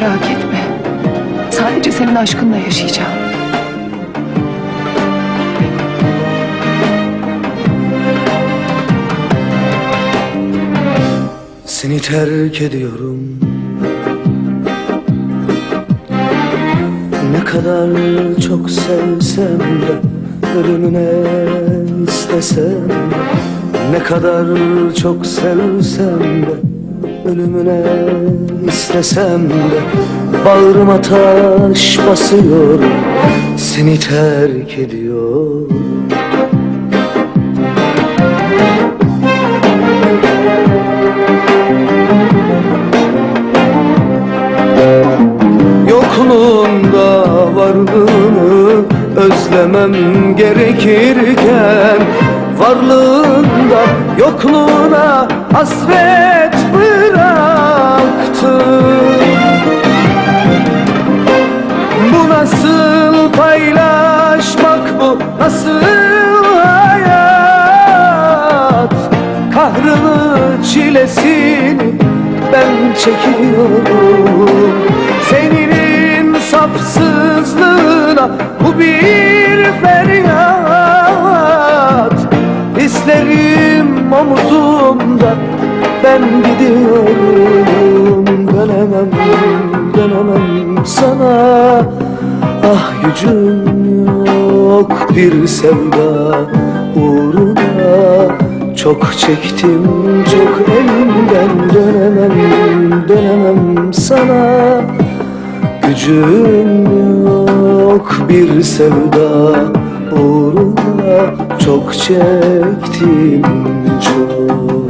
merak etme. Sadece senin aşkınla yaşayacağım. Seni terk ediyorum Ne kadar çok sevsem de Ölümüne istesem Ne kadar çok sevsem de Ölümüne istesem de Bağrıma taş basıyor Seni terk ediyorum Yokluğunda varlığını özlemem gerekirken Varlığında yokluğuna hasret çilesini ben çekiyorum. Senin insafsızlığına bu bir feryat. Hislerim omuzumda ben gidiyorum. Dönemem, dönemem sana. Ah gücüm yok bir sevda Çok çektim çok elimden dönemem dönemem sana. Gücüm yok bir sevda uğruna Çok çektim çok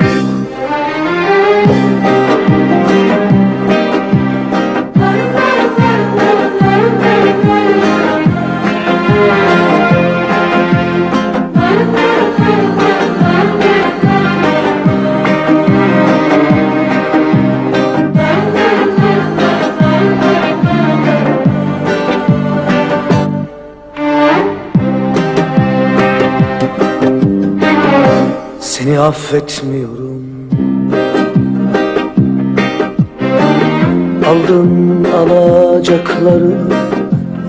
Affetmiyorum. Aldın alacaklarını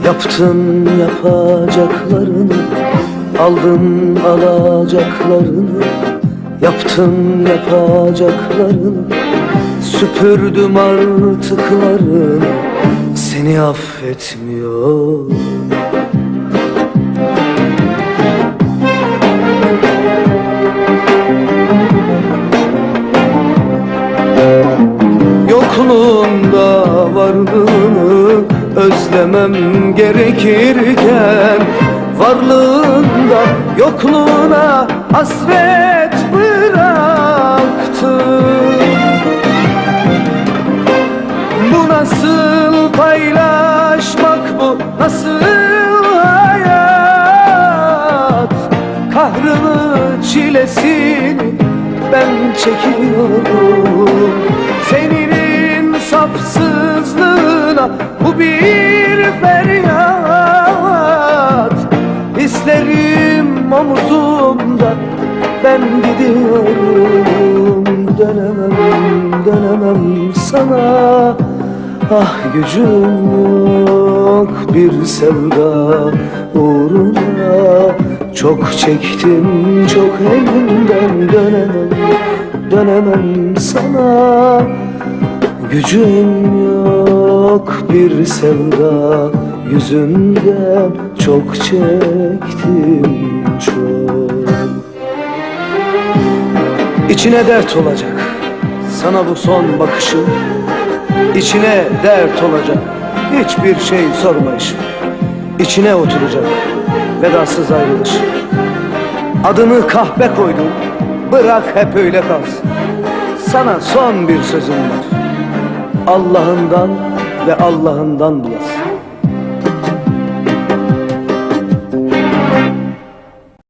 Yaptın yapacaklarını. Aldın alacaklarını Yaptın yapacaklarını. Süpürdüm artıklarını Seni affetmiyorum Yokluğunda varlığını özlemem gerekirken Varlığında yokluğuna hasret bıraktı Bu nasıl paylaşmak bu nasıl hayat? Kahrını çilesini ben çekiyorum ben gidiyorum. Dönemem, dönemem sana. Ah gücüm yok bir sevda uğruna. Çok çektim çok elimden dönemem Dönemem sana. Gücüm yok bir sevda yüzünden Çok çektim çok İçine dert olacak. Sana bu son bakışım. İçine dert olacak. Hiçbir şey sormayışım İçine oturacak. Vedasız ayrılış. Adını kahpe koydum. Bırak hep öyle kalsın. Sana son bir sözüm var. Allah'ından ve Allah'ından bulasın